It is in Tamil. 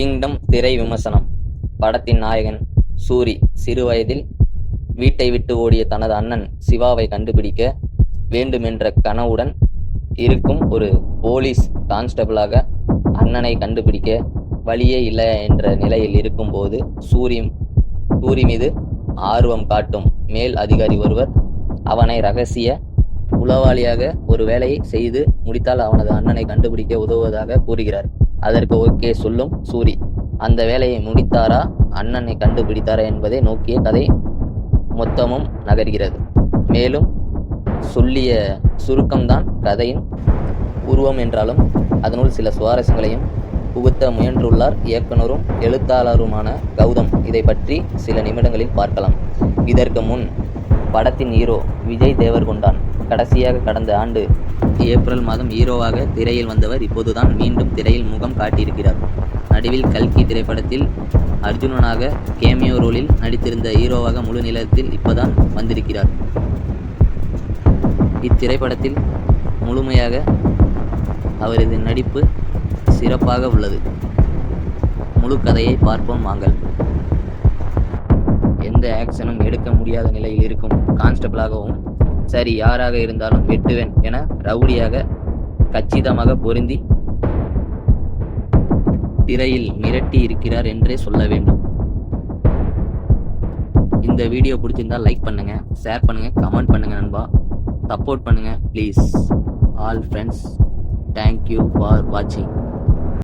கிங்டம் திரை விமர்சனம். படத்தின் நாயகன் சூரி சிறுவயதில் வீட்டை விட்டு ஓடிய தனது அண்ணன் சிவாவை கண்டுபிடிக்க வேண்டுமென்ற கனவுடன் இருக்கும் ஒரு போலீஸ் கான்ஸ்டபிளாக அண்ணனை கண்டுபிடிக்க வழியே இல்லை என்ற நிலையில் இருக்கும்போது சூரி சூரி மீது ஆர்வம் காட்டும் மேல் அதிகாரி ஒருவர் அவனை ரகசிய உளவாளியாக ஒரு வேலையை செய்து முடித்தால் அவனது அண்ணனை கண்டுபிடிக்க உதவுவதாக கூறுகிறார். அதற்கு ஓகே சொல்லும் சூரி. அந்த வேலையை முடித்தாரா? அண்ணனை கண்டுபிடித்தாரா என்பதை நோக்கிய கதை மொத்தமும் நகர்கிறது. மேலும் சொல்லிய சுருக்கம்தான் கதையின் உருவம் என்றாலும் அதனுள் சில சுவாரஸ்யங்களையும் புகுத்த முயன்றுள்ளார் இயக்குனரும் எழுத்தாளருமான கௌதம். இதை பற்றி சில நிமிடங்களில் பார்க்கலாம். இதற்கு முன் படத்தின் ஹீரோ விஜய் தேவர்கொண்டான். கடைசியாக கடந்த ஆண்டு ஏப்ரல் மாதம் ஹீரோவாக திரையில் வந்தவர் இப்போதுதான் மீண்டும் திரையில் முகம் காட்டியிருக்கிறார். நடுவில் கல்கி திரைப்படத்தில் அர்ஜுனனாக கேமியோ ரோலில் நடித்திருந்த ஹீரோவாக முழு நிலத்தில் இப்போதான் வந்திருக்கிறார். இத்திரைப்படத்தில் முழுமையாக அவரது நடிப்பு சிறப்பாக உள்ளது. முழு கதையை பார்ப்போம் வாங்கள். எந்த ஆக்ஷனும் எடுக்க முடியாத நிலையில் இருக்கும் கான்ஸ்டபிளாகவும் சரி யாராக இருந்தாலும் வெட்டுவேன் என ரவுடியாக கச்சிதமாக பொருந்தி திரையில் மிரட்டி இருக்கிறார் என்றே சொல்ல வேண்டும். இந்த வீடியோ பிடிச்சிருந்தா லைக் பண்ணுங்க ஷேர் பண்ணுங்க கமெண்ட் பண்ணுங்க நண்பா. சப்போர்ட் பண்ணுங்க please. All friends thank you for வாட்சிங்.